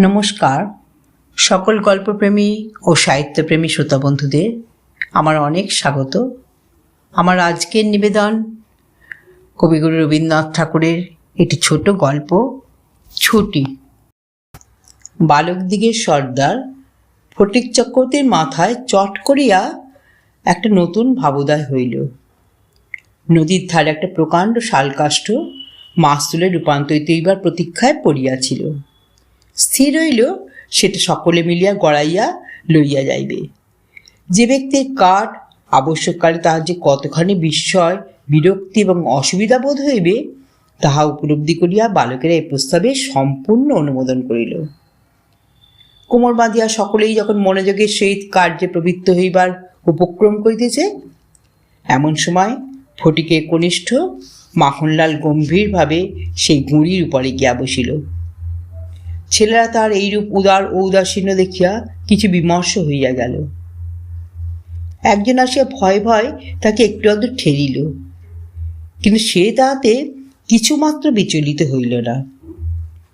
নমস্কার। সকল গল্পপ্রেমী ও সাহিত্যপ্রেমী শ্রোতা বন্ধুদের, আমার অনেক স্বাগত। আমার আজকের নিবেদন কবিগুরু রবীন্দ্রনাথ ঠাকুরের একটি ছোট গল্প, ছুটি। বালক দিগের সর্দার ফটিক চক্রবর্তীর মাথায় চট করিয়া একটা নতুন ভাবোদয় হইল। নদীর ধারে একটা প্রকাণ্ড শালকাষ্ঠ মাছ তুলে রূপান্তরিত হইবার প্রতীক্ষায় পড়িয়াছিল। স্থির হইল, সেটা সকলে মিলিয়া গড়াইয়া লইয়া যাইবে। যে ব্যক্তির কাঠ আবশ্যককালে তাহার যে কতখানি বিস্ময়, বিরক্তি এবং অসুবিধা বোধ হইবে, তাহা উপলব্ধি করিয়া বালকেরা এই প্রস্তাবে সম্পূর্ণ অনুমোদন করিল। কোমর বাঁধিয়া সকলেই যখন মনোযোগের সহিত কার্যে প্রবৃত্ত হইবার উপক্রম করিতেছে, এমন সময় ফটিকে কনিষ্ঠ মাখনলাল গম্ভীরভাবে সেই গুঁড়ির উপরে গিয়া বসিল। ছেলেরা তার এইরূপ উদার ও উদাসীন্য দেখিয়া কিছু বিমর্ষ হইয়া গেল। একজন আসিয়া ভয় ভয় তাকে একটু আধটু ঠেলিল। কিন্তু সে তাহাতে কিছুমাত্র বিচলিত হইল না।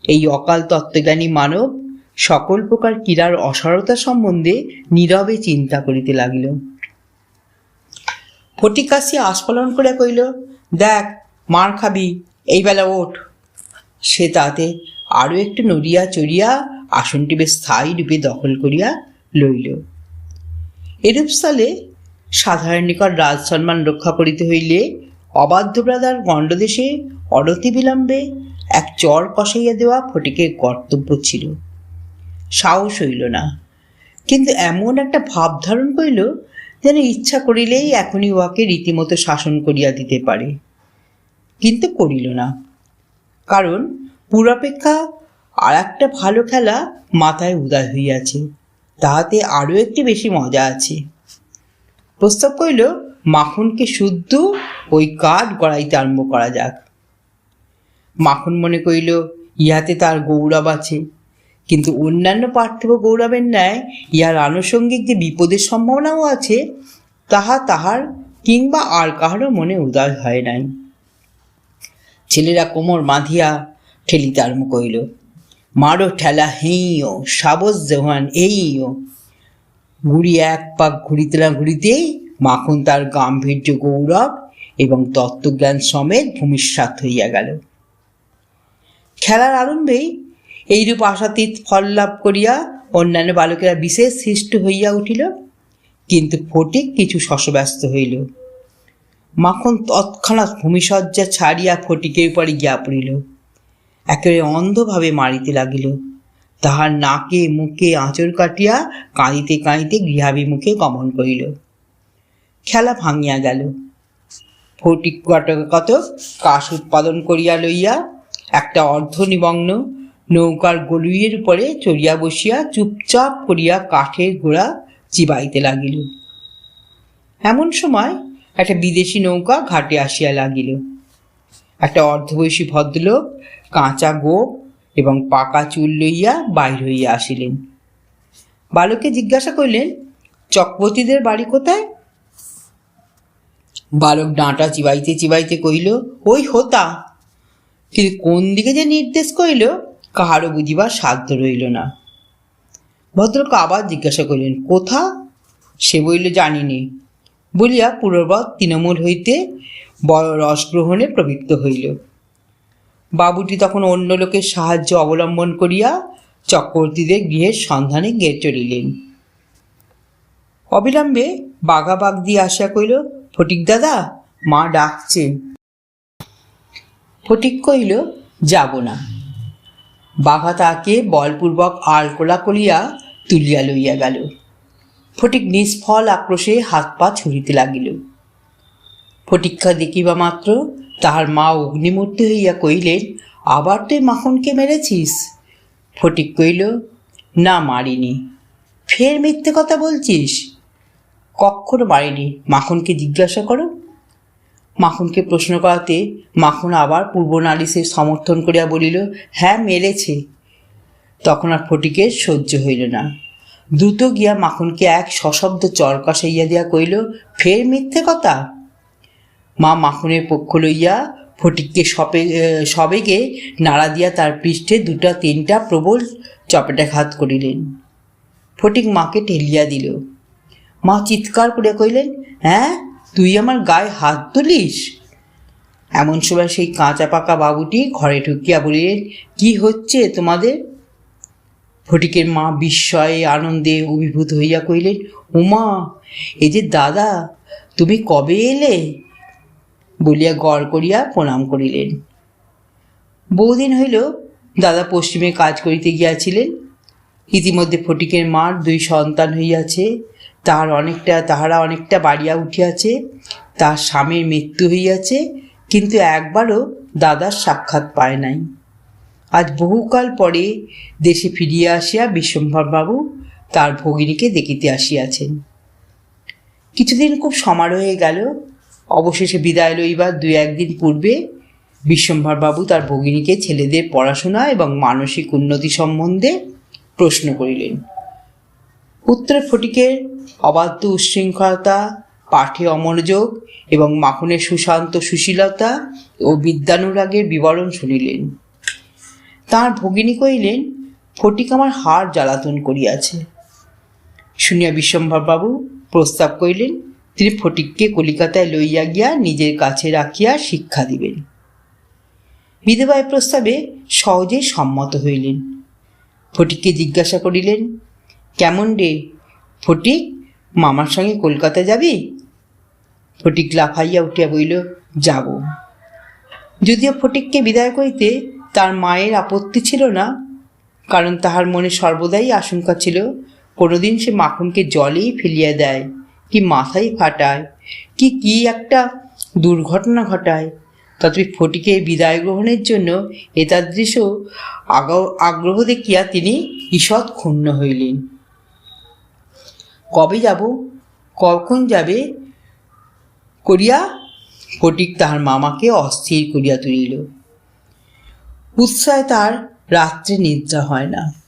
এই অকাল তত্ত্বজ্ঞানী মানব সকল প্রকার ক্রীড়ার অসারতা সম্বন্ধে নীরবে চিন্তা করিতে লাগিল। ফটিক আসিয়া আস্ফলন করে কইল দেখ, মার খাবি, এই বেলা ওঠ। সে তাতে আরও একটু নড়িয়া চড়িয়া আসনটি বেশ স্থায়ী রূপে দখল করিয়া লইল। এরূপ স্থলে সাধারণ নিকট রাজ সম্মান রক্ষা করিতে হইলে অবাধ্য ব্রাদার গণ্ডদেশে অনতি বিলম্বে এক চর কষাইয়া দেওয়া ফটিকের কর্তব্য ছিল। সাহস হইল না। কিন্তু এমন একটা ভাব ধারণ করিল যেন ইচ্ছা করিলেই এখনই উহাকে রীতিমতো শাসন করিয়া দিতে পারে। কিন্তু করিল না। কারণ পূর্বাপেক্ষা আর একটা ভালো খেলা মাথায় উদয় হইয়াছে। তাহাতে আরও একটি বেশি মজা আছে। প্রস্তাব করিল মাখনকে শুদ্ধ ওই কাঠ গড়াইতে আরম্ভ করা যাক। মাখন মনে করিল ইহাতে তার গৌরব আছে। কিন্তু অন্যান্য পার্থিব গৌরবের ন্যায় ইহার আনুষঙ্গিক যে বিপদের সম্ভাবনাও আছে, তাহা তাহার কিংবা আর কাহারও মনে উদয় হয় নাই। ছেলেরা কোমর বাঁধিয়া ঠেলিতে আরম্ভ করিল। মারো ঠেলা হেইও সাবস জওয়ান এইও ঘুড়ি এক পাক ঘুরিতে না ঘুরিতেই মাখন তার গাম্ভীর্য গৌরব এবং তত্ত্বজ্ঞান সমেত ভূমিষ্যাত হইয়া গেল। খেলার আরম্ভেই এইরূপ আশাতীত ফল লাভ করিয়া অন্যান্য বালকেরা বিশেষ সৃষ্ট হইয়া উঠিল, কিন্তু ফটিক কিছু শশব্যস্ত হইল। মাখন তৎক্ষণাৎ ভূমিসজ্জা ছাড়িয়া ফটিকের উপরে গিয়া পড়িল। একেবারে অন্ধভাবে মারিতে লাগিল। তাহার নাকে মুখে আঁচড় কাটিয়া কাঁদিতে কাঁদিতে গৃহাভিমুখে গমন করিল। খেলা ভাঙিয়া গেল। ফটিক কত কাশ উৎপাদন করিয়া লইয়া একটা অর্ধ নিমগ্ন নৌকার গলুইয়ের উপরে চড়িয়া বসিয়া চুপচাপ করিয়া কাঠের গোড়া চিবাইতে লাগিল। এমন সময় একটা বিদেশি নৌকা ঘাটে আসিয়া লাগিল। একটা অর্ধবয়সী ভদ্রলোক কাঁচা গোপ এবং পাকা চুল লইয়া বাইর হইয়া আসিলেন। বালককে জিজ্ঞাসা করিলেন, চক্রবর্তীদের বাড়ি কোথায়? বালক ডাঁটা চিবাইতে চিবাইতে কইল ওই হোতা। কিন্তু কোন দিকে যে নির্দেশ করিল কাহারও বুঝিবার সাধ্য রইল না। ভদ্রলোক আবার জিজ্ঞাসা করিলেন, কোথা? সে বলিল, জানিনি। বলিয়া পূর্ববৎ তৃণমূল হইতে বড় রস গ্রহণে প্রবৃত্ত হইল। বাবুটি তখন অন্য লোকের সাহায্য অবলম্বন করিয়া চক্রবর্তীদের গৃহের সন্ধানে গিয়ে চলিলেন। অবিলম্বে বাঘা বাঘ দিয়ে আসিয়া কইল ফটিক দাদা, মা ডাকছে। ফটিক কইল যাব না। বাঘা তাকে বলপূর্বক আলকোলা করিয়া তুলিয়া লইয়া গেল। ফটিক নিষ্ফল আক্রোশে হাত পা ছুড়িতে লাগিল। ফটিক্ষা দেখিবা মাত্র তাহার মা অগ্নিমূর্তি হইয়া কইলেন আবার তুই মাখনকে মেরেছিস? ফটিক কইল না মারিনি। ফের মিথ্যে কথা বলছিস? কখনো মারিনি। মাখনকে জিজ্ঞাসা করো। মাখনকে প্রশ্ন করাতে মাখন আবার পূর্ব নালিশের সমর্থন করিয়া বলিল হ্যাঁ মেরেছে। তখন আর ফটিকের সহ্য হইল না। দ্রুত গিয়া মাখনকে এক সশব্দ চর কষাইয়া দিয়া কইল ফের মিথ্যে কথা? মা মাখনের পক্ষ লইয়া ফটিককে সবে সবেগে নাড়া দিয়া তার পৃষ্ঠে দুটা তিনটা প্রবল চপেটাঘাত করিলেন। ফটিক মাকে ঠেলিয়া দিল। মা চিৎকার করে কইলেন হ্যাঁ তুই আমার গায়ে হাত তুলিস? এমন সময় সেই কাঁচা পাকা বাবুটি ঘরে ঢুকিয়া বলিলেন, কি হচ্ছে তোমাদের? ফটিকের মা বিস্ময়ে আনন্দে অভিভূত হইয়া কইলেন উমা এই যে দাদা, তুমি কবে এলে? বলিয়া গড় করিয়া প্রণাম করিলেন। বহুদিন হইল দাদা পশ্চিমে কাজ করিতে গিয়াছিলেন। ইতিমধ্যে ফটিকের মার দুই সন্তান হইয়াছে। তাহার অনেকটা, তাহারা অনেকটা বাড়িয়া উঠিয়াছে। তার স্বামীর মৃত্যু হইয়াছে, কিন্তু একবারও দাদার সাক্ষাৎ পায় নাই। আজ বহুকাল পরে দেশে ফিরিয়া আসিয়া বিশ্বম্ভরবাবু তার ভগিনীকে দেখিতে আসিয়াছেন। কিছুদিন খুব সমারোহে গেল। অবশেষে বিদায় লইবার দুই একদিন পূর্বে বিশ্বম্ভরবাবু তার ভগিনীকে ছেলেদের পড়াশোনা এবং মানসিক উন্নতি সম্বন্ধে প্রশ্ন করিলেন। উত্তর ফটিকের অবাধ্য উচ্ছৃঙ্খলতা, পাঠে অমনোযোগ এবং মাখনের সুশান্ত সুশীলতা ও বিদ্যানুরাগের বিবরণ শুনিলেন। তাঁর ভগিনী কহিলেন, ফটিক আমার হাড় জ্বালাতন করিয়াছে। শুনিয়া বিশ্বম্ভরবাবু প্রস্তাব করিলেন তিনি ফটিককে কলিকাতায় লইয়া গিয়া নিজের কাছে রাখিয়া শিক্ষা দিবেন। বিধবায় প্রস্তাবে সহজেই সম্মত হইলেন। ফটিককে জিজ্ঞাসা করিলেন, কেমন রে? ফটিক, মামার সঙ্গে কলকাতা যাবি? ফটিক লাফাইয়া উঠিয়া বইল যাব। যদিও ফটিককে বিদায় করিতে তার মায়ের আপত্তি ছিল না, কারণ তাহার মনে সর্বদাই আশঙ্কা ছিল, কোনোদিন সে মাখনকে জলেই ফেলিয়া দেয়। কি মাথায় ফাটায়, কি কি একটা দুর্ঘটনা ঘটায়। তথাপি ফটিকে বিদায় গ্রহণের জন্য এতাদৃশ আগ- আগ্রহ দেখিয়া তিনি ঈষৎ ক্ষুণ্ণ হইলেন। কবে যাব, কখন যাবে করিয়া ফটিক তাহার মামাকে অস্থির করিয়া তুলিল। উৎসাহে তার রাত্রে নিদ্রা হয় না।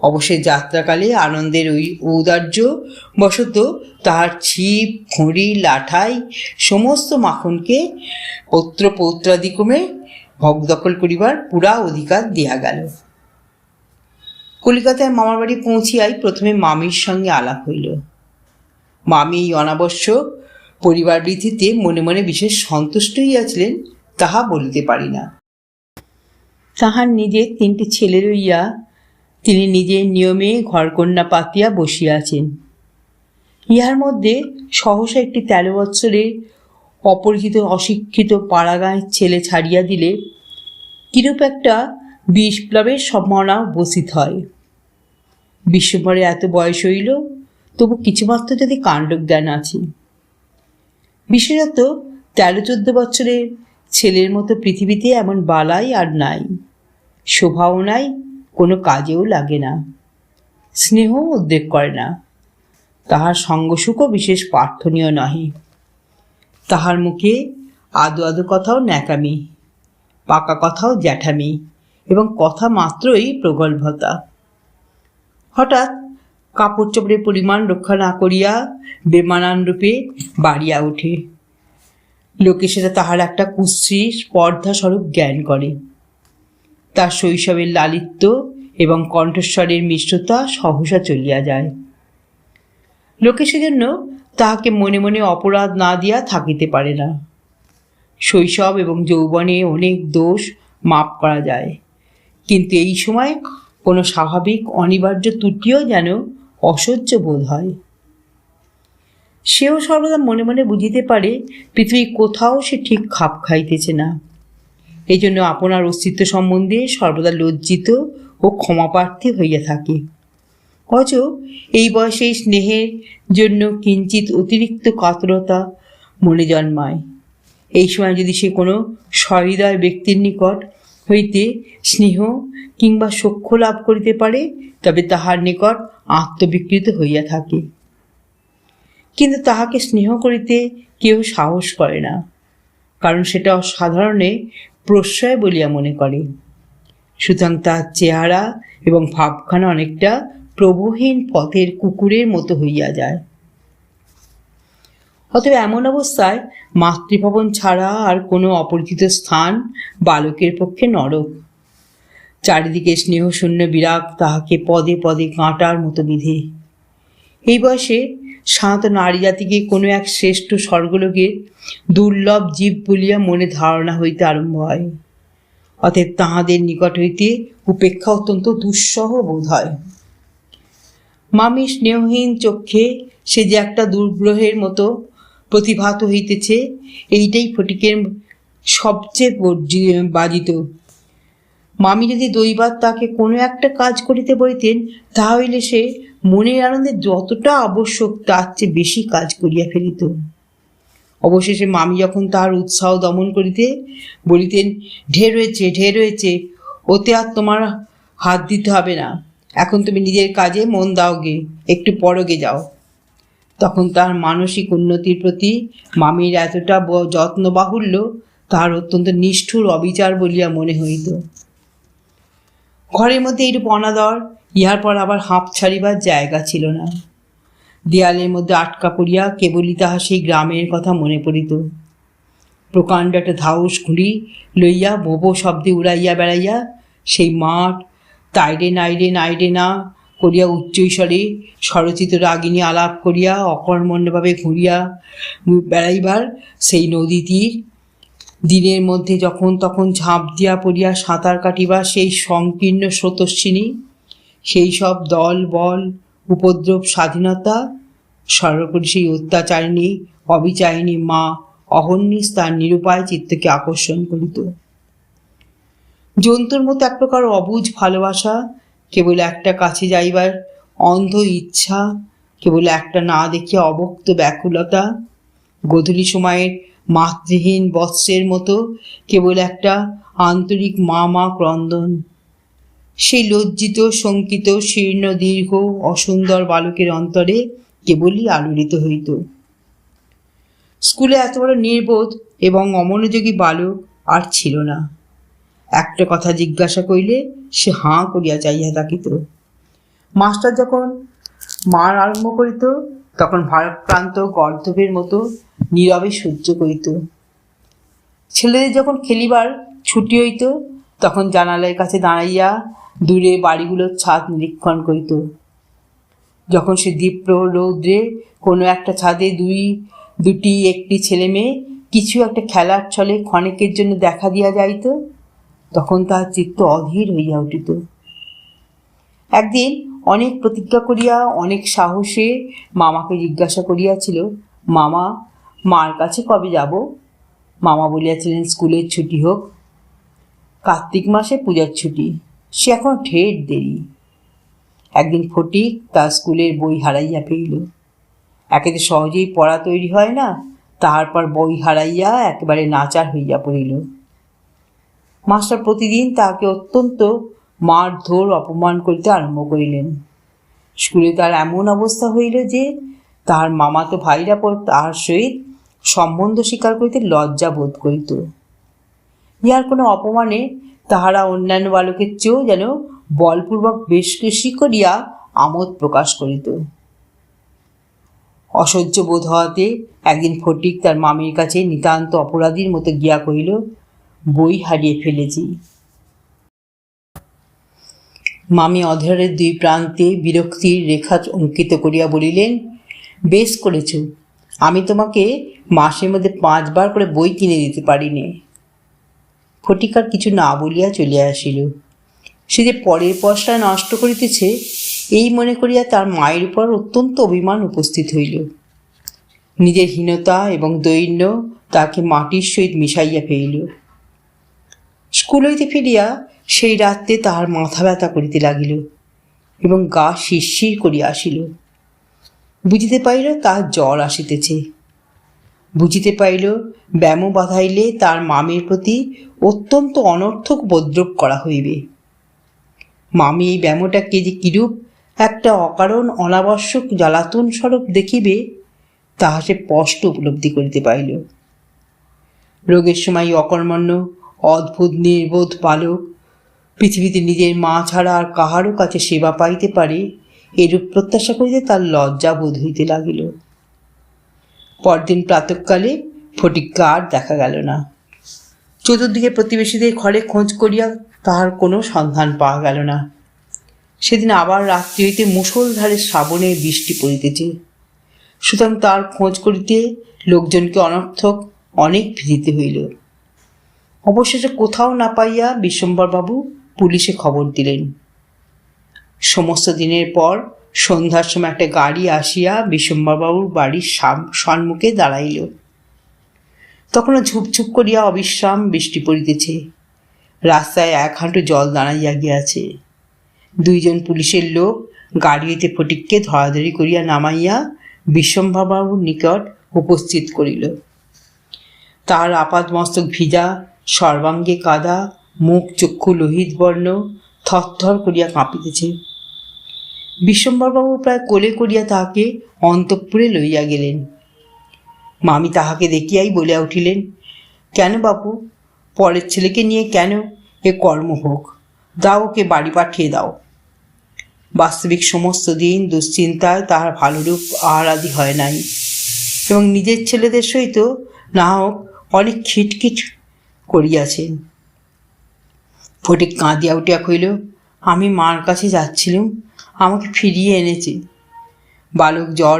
অবশ্যই যাত্রাকালে আনন্দের ওই ঔদার্য বশত তাহার ছিপ, খড়ি, লাঠাই, সমস্ত মাখনকে পত্র পৌত্রাদিক্রমে ভগদখল করিবার পুরা অধিকার দেয়া গেল। কলিকাতায় মামার বাড়ি পৌঁছিয়াই প্রথমে মামির সঙ্গে আলাপ হইল। মামি এই অনাবশ্যক পরিবার বৃদ্ধিতে মনে মনে বিশেষ সন্তুষ্ট হইয়াছিলেন, তাহা বলিতে পারি না। তাহার নিজের তিনটি ছেলে রইয়া তিনি নিজের নিয়মে ঘরকন্যা পাতিয়া বসিয়াছেন। ইহার মধ্যে সহসা একটি তেরো বৎসরের অপরিচিত অশিক্ষিত পাড়াগাঁয়ের ছেলে ছাড়িয়া দিলে কিরূপ একটা বিপ্লবের সম্ভাবনা উপস্থিত হয়। বিশ্বভরে এত বয়স হইল, তবু কিছুমাত্র যদি কাণ্ডজ্ঞান আছে। বিশেষত তেরো চোদ্দ বছরের ছেলের মতো পৃথিবীতে এমন বালাই আর নাই, শোভাও নাই কোনো কাজেও লাগে না। স্নেহ উদ্বেগ করে না। তাহার সঙ্গসুখও বিশেষ প্রার্থনীয় নহে। তাহার মুখে আদো আদো কথাও ন্যাকামি, পাকা কথাও জ্যাঠামি এবং কথা মাত্রই প্রগল্ভতা। হঠাৎ কাপড় চোপড়ের পরিমাণ রক্ষা না করিয়া বেমানান রূপে বাড়িয়া ওঠে। লোকে সেটা তাহার একটা কুশ্রী স্পর্ধাস্বরূপ জ্ঞান করে। তার শৈশবের লালিত্য এবং কণ্ঠস্বরের মিশ্রতা সহসা চলিয়া যায়। লোকে সেজন্য তাহাকে মনে মনে অপরাধ না দিয়া থাকিতে পারে না। শৈশব এবং যৌবনে অনেক দোষ মাপ করা যায়। কিন্তু এই সময় কোনো স্বাভাবিক অনিবার্য ত্রুটিও যেন অসহ্য বোধ হয়। সেও সর্বদা মনে মনে বুঝিতে পারে পৃথিবীর কোথাও সে ঠিক খাপ খাইতেছে না। এই জন্য আপনার অস্তিত্ব সম্বন্ধে সর্বদা লজ্জিত ও ক্ষমাপ্রার্থী হইয়া থাকে। অথচ এই বয়সে স্নেহের জন্য কিঞ্চিত অতিরিক্ত কাতরতা মনে জন্মায়। এই সময় যদি সে কোনো সহৃদয় ব্যক্তির নিকট হইতে স্নেহ কিংবা সখ্য লাভ করিতে পারে, তবে তাহার নিকট আত্মবিকৃত হইয়া থাকে। কিন্তু তাহাকে স্নেহ করিতে কেউ সাহস করে না, কারণ সেটা সাধারণে প্রশ্রয় বলিয়া মনে করে। সুতরাং তার চেহারা এবং ভাবখানা অনেকটা প্রভুহীন পথের কুকুরের মতো হইয়া যায়। অতএব এমন অবস্থায় মাতৃভবন ছাড়া আর কোনো অপরিচিত স্থান বালকের পক্ষে নরক। চারিদিকে স্নেহশূন্য বিরাগ তাহাকে পদে পদে কাঁটার মতো বিধে। এই বয়সে শান্ত নারী জাতিকে কোনো এক শ্রেষ্ঠ স্বর্গলোকের দুর্লভ জীব বলিয়া মনে ধারণা হইতে আরম্ভ হয়। অতএব তাহাদের নিকট হইতে উপেক্ষা অত্যন্ত দুঃসহ বোধ হয়। মামি স্নেহহীন চক্ষে সে যে একটা দুর্গ্রহের মতো প্রতিভাত হইতেছে, এইটাই ফটিকের সবচেয়ে বাজিত। মামি যদি দৈবাত তাকে কোনো একটা কাজ করিতে বলিতেন তাহলে সে মনের আনন্দে যতটা আবশ্যক তার চেয়ে বেশি কাজ করিয়া ফেলিত। অবশেষে মামি যখন তার উৎসাহ দমন করিতে বলিতেন, ঢের হয়েছে ঢের হয়েছে, ওতে আর তোমার হাত দিতে হবে না। এখন তুমি নিজের কাজে মন দাও গে, একটু পরগে যাও। তখন তার মানসিক উন্নতির প্রতি মামির এতটা যত্ন বাহুল্য তার অত্যন্ত নিষ্ঠুর অবিচার বলিয়া মনে হইত। ঘরের মধ্যে এইরূপ অনাদর, ইহার পর আবার হাঁপ ছাড়িবার জায়গা ছিল না। দেয়ালের মধ্যে আটকা পড়িয়া কেবলই তাহা সেই গ্রামের কথা মনে পড়িত। প্রকাণ্ড একটা ধাউস ঘুড়ি লইয়া বোবো শব্দে উড়াইয়া বেড়াইয়া সেই মাঠ তাইরে নাইরে নাইরে না করিয়া উচ্চৈস্বরে স্বরচিত রাগিনী আলাপ করিয়া অকর্মণ্যভাবে ঘুরিয়া বেড়াইবার সেই নদী তীর দিনের মধ্যে যখন তখন ঝাঁপ দিয়া পড়িয়া সাঁতার কাটিবা সেই সংকীর্ণ স্রোতস্বিনী, সেই সব দল, বল, উপদ্রব, স্বাধীনতা, সর্বোপরি সেই অত্যাচারিণী, অবিচারিণী মা অহর্নিশ তার নিরুপায় চিত্তকে আকর্ষণ করিত। জন্তুর মতো এক প্রকার অবুঝ ভালোবাসা, কেবল একটা কাছে যাইবার অন্ধ ইচ্ছা, কেবল একটা না দেখিয়া অবক্ত ব্যাকুলতা, গোধূলি সময়ের মাতৃহীন বৎসের মতো কেবল একটা আন্তরিক মা মা ক্রন্দন। সেই লজ্জিত, শঙ্কিত, শীর্ণ, দীর্ঘ, অসুন্দর বালকের অন্তরে কেবলই আলোড়িত হইত। স্কুলে এত বড় নির্বোধ এবং অমনোযোগী বালক আর ছিল না। একটা কথা জিজ্ঞাসা করিলে সে হাঁ করিয়া চাইয়া থাকিত। মাস্টার যখন মার আরম্ভ করিত তখন ভারপ্রান্ত গর্ধবের মতো নীরবে সহ্য করিত। ছেলেদের যখন খেলিবার ছুটি হইত, তখন জানালার কাছে দাঁড়াইয়া দূরে বাড়িগুলোর ছাদ নিরীক্ষণ করিত। যখন সে দীপ্র রৌদ্রে কোনো একটা ছাদে দুই, দুটি, একটি ছেলে মেয়ে কিছু একটা খেলার ছলে ক্ষণিকের জন্য দেখা দিয়া যাইত, তখন তাহার চিত্ত অধীর হইয়া উঠিত। একদিন অনেক প্রতিজ্ঞা করিয়া, অনেক সাহসে মামাকে জিজ্ঞাসা করিয়াছিল, মামা, মার কাছে কবে যাব? মামা বলিয়াছিলেন, স্কুলের ছুটি হোক। কার্তিক মাসে পূজার ছুটি। সে এখন ঢের দেরি। একদিন ফটিক তার স্কুলের বই হারাইয়া পেইল একেতে সহজেই পড়া তৈরি হয় না তাহার পর বই হারাইয়া একেবারে নাচার হইয়া পড়িল। মাস্টার প্রতিদিন তাহাকে অত্যন্ত মারধর, অপমান করিতে আরম্ভ করিলেন। স্কুলে তার এমন অবস্থা হইল যে, তাহার মামাতো ভাইরা পর তাহার সহিত সম্বন্ধ স্বীকার করিতে লজ্জা বোধ করিত। ইহার কোনো অপমানে তাহারা অন্যান্য বালকের চেয়েও যেন বলপূর্বক বেশ খুশি করিয়া আমোদ প্রকাশ করিত। অসহ্য বোধ হওয়াতে একদিন ফটিক তার মামির কাছে নিতান্ত অপরাধীর মতো গিয়া কহিল, বই হারিয়ে ফেলেছি। মামি অধরের দুই প্রান্তে বিরক্তির রেখা অঙ্কিত করিয়া বলিলেন, বেশ করেছ। আমি তোমাকে মাসের মধ্যে পাঁচবার করে বই কিনে দিতে পারিনি। ফটিকার কিছু না বলিয়া চলিয়া আসিল। সে যে পরের পয়সা নষ্ট করিতেছে, এই মনে করিয়া তার মায়ের উপর অত্যন্ত অভিমান উপস্থিত হইল। নিজের হীনতা এবং দৈন্য তাকে মাটির সহিত মিশাইয়া ফেলিল। স্কুল হইতে ফিরিয়া সেই রাত্রে তাহার মাথা ব্যথা করিতে লাগিল এবং গা শিরশির করিয়া আসিল। বুঝিতে পারিল তাহার জ্বর আসিতেছে। বুঝিতে পারিল ব্যাম বাঁধাইলে তার মামের প্রতি অত্যন্ত অনর্থক উপদ্রব করা হইবে। মামি এই ব্যামোটাকে যে কিরূপ একটা অকারণ অনাবশ্যক জ্বালাতন স্বরূপ দেখিবে, তাহা সে স্পষ্ট উপলব্ধি করিতে পারিল। রোগের সময় অকর্মণ্য, অদ্ভুত, নির্বোধ বালক পৃথিবীতে নিজের মা ছাড়া আর কাহারও কাছে সেবা পাইতে পারে, এরূপ প্রত্যাশা করিতে তার লজ্জা বোধ হইতে লাগিল। পরদিন প্রাতকালে ফটিককে আর দেখা গেল না। চতুর্দিকে প্রতিবেশীদের ঘরে খোঁজ করিয়া তাহার কোনো সন্ধান পাওয়া গেল না। সেদিন আবার রাত্রি হইতে মুষলধারে শ্রাবণে বৃষ্টি পড়িতেছে। সুতরাং তার খোঁজ করিতে লোকজনকে অনর্থক অনেক ভিজিতে হইল। অবশেষে কোথাও না পাইয়া বিশ্বম্বরবাবু পুলিশে খবর দিলেন। সমস্ত দিনের পর সন্ধ্যার সময় একটা গাড়ি আসিয়া বিশ্বম্বরবাবুর বাড়ির সাম- সম্মুখে দাঁড়াইল। তখনও ঝুপঝুপ করিয়া অবিশ্রাম বৃষ্টি পড়িতেছে। রাস্তায় এক হাঁটু জল দাঁড়াইয়া গিয়াছে দুইজন পুলিশের লোক গাড়িতে ফটিককে ধরাধরি করিয়া নামাইয়া বিশ্বম্ভরবাবুর নিকট উপস্থিত করিল। তাহার আপাদ মস্তক ভিজা, সর্বাঙ্গে কাদা মুখ চক্ষু লোহিত বর্ণ থরথর করিয়া কাঁপিতেছে। বিশ্বম্বরবাবু প্রায় কোলে করিয়া তাহাকে অন্তঃপুরে লইয়া গেলেন। মামি তাহাকে দেখিয়াই বলিয়া উঠিলেন, কেন বাপু, পরের ছেলেকে নিয়ে কেন এ কর্ম হোক? দাও ওকে বাড়ি পাঠিয়ে দাও। বাস্তবিক সমস্ত দিন দুশ্চিন্তায় তাহার ভালোরূপ আহারাদি হয় নাই এবং নিজের ছেলেদের সহিত না হোক অনেক খিটখিট করিয়াছেন। ফটিক কাঁদিয়া উঠিয়া কইল আমি মার কাছে যাচ্ছিলুম, আমাকে ফিরিয়ে এনেছে। বালক জ্বর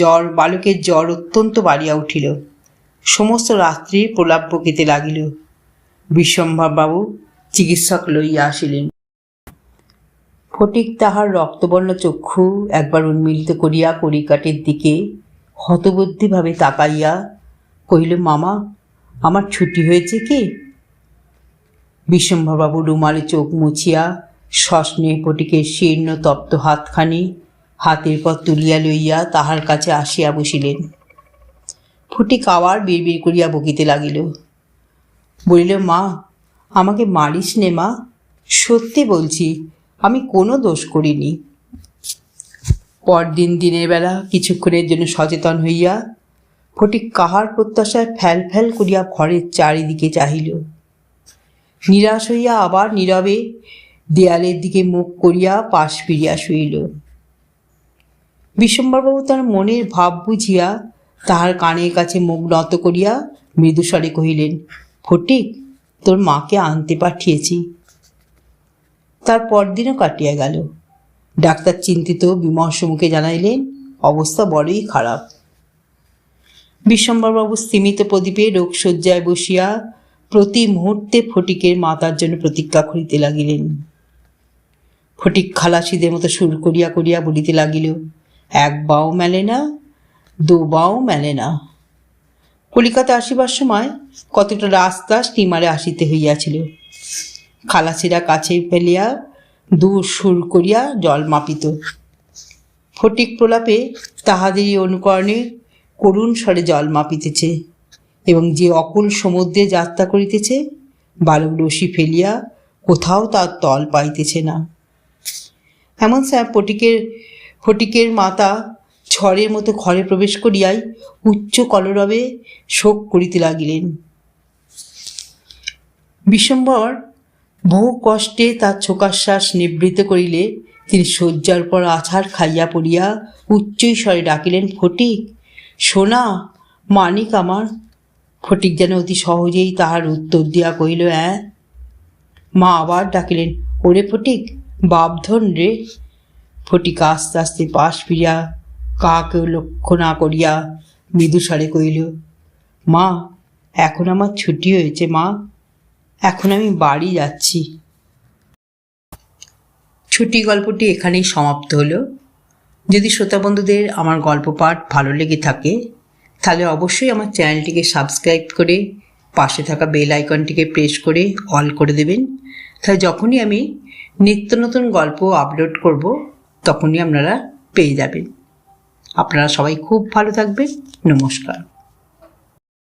জ্বর, বালকের জ্বর অত্যন্ত বাড়িয়া উঠিল। সমস্ত রাত্রি প্রলাপ বকিতে লাগিল। বিশ্বম্ভরবাবু চিকিৎসক লইয়া আসিলেন। ফটিক তাহার রক্তবর্ণ চক্ষু একবার উন্মিলিত করিয়া কড়িকাটের দিকে হতবুদ্ধিভাবে তাকাইয়া কহিল, মামা, আমার ছুটি হয়েছে কি? বিশ্বম্ভরবাবু রুমালে চোখ মুছিয়া সস্নে ফটিকের শীর্ণ তপ্ত হাতখানি, হাতের পর তুলিয়া লইয়া তাহার কাছে আসিয়া বসিলেন। ফটিক আবার বিড়বিড় করিয়া বকিতে লাগিল। বলিল, মা, আমাকে মারিস নে, মা। সত্যি বলছি, আমি কোনো দোষ করিনি। পরদিন দিনের বেলা কিছুক্ষণের জন্য সচেতন হইয়া ফটিক কাহার প্রত্যাশায় ফ্যাল ফ্যাল করিয়া ঘরের চারিদিকে চাহিল। নিরাশ হইয়া আবার নীরবে দেয়ালের দিকে মুখ করিয়া পাশ ফিরিয়া শুইল। বিশ্বম্বরবাবু তার মনের ভাব বুঝিয়া তাহার কানের কাছে মুখ নত করিয়া মৃদুস্বরে কহিলেন, ফটিক, তোর মাকে আনতে পাঠিয়েছি। তার পরদিনও কাটিয়া গেল। ডাক্তার চিন্তিত বিমর্ষ মুখে জানাইলেন, অবস্থা বড়ই খারাপ। বিশ্বম্বরবাবু স্তিমিত প্রদীপে রোগশয্যায় বসিয়া প্রতি মুহূর্তে ফটিকের মাতার জন্য প্রতীক্ষা করিতে লাগিলেন। ফটিক খালাসিদের মতো সুর করিয়া করিয়া বলিতে লাগিল, এক বাও মেলে না, দু বাও মেলে না। কলিকাতা আসিবার সময় কতটা রাস্তা স্টিমারে আসিতে হইয়াছিল। খালাসিরা কাছে ফেলিয়া দু সুর করিয়া জল মাপিত। ফটিক প্রলাপে তাহাদেরই অনুকরণে করুণ স্বরে জল মাপিতেছে। এবং যে অকুল সমুদ্রে যাত্রা করিতেছে বালক রশি ফেলিয়া কোথাও তার তল পাইতেছে না। এমন স্যার ফটিকের ফটিকের মাতা ঝড়ের মতো ঘরে প্রবেশ করিয়াই উচ্চ কলরবে শোক করিতে লাগিলেন। বিশ্বম্বর বহু কষ্টে তার ছোকাশ্বাস নিবৃত করিলে তিনি শয্যার পর আছাড় খাইয়া পড়িয়া উচ্চই স্বরে ডাকিলেন, ফটিক, সোনা, মানিক আমার ফটিক যেন অতি সহজেই তাহার উত্তর দিয়া কহিল হ্যাঁ মা আবার ডাকিলেন, ওরে ফটিক, বাপধন রে। ফটিক আস্তে আস্তে পাশ ফিরিয়া কাকেও লক্ষ্য না করিয়া মৃদুস্বরে কহিল, মা, এখন আমার ছুটি হয়েছে মা, এখন আমি বাড়ি যাচ্ছি। ছুটি গল্পটি এখানেই সমাপ্ত হলো। যদি শ্রোতা বন্ধুদের আমার গল্প পাঠ ভালো লেগে থাকে তাহলে অবশ্যই আমার চ্যানেলটিকে সাবস্ক্রাইব করে, পাশে থাকা বেল আইকনটিকে প্রেস করে, অল করে দেবেন। তাহলে যখনই আমি নিত্য নতুন গল্প আপলোড করব, তখনই আপনারা পেয়ে যাবেন। আপনারা সবাই খুব ভালো থাকবেন। নমস্কার।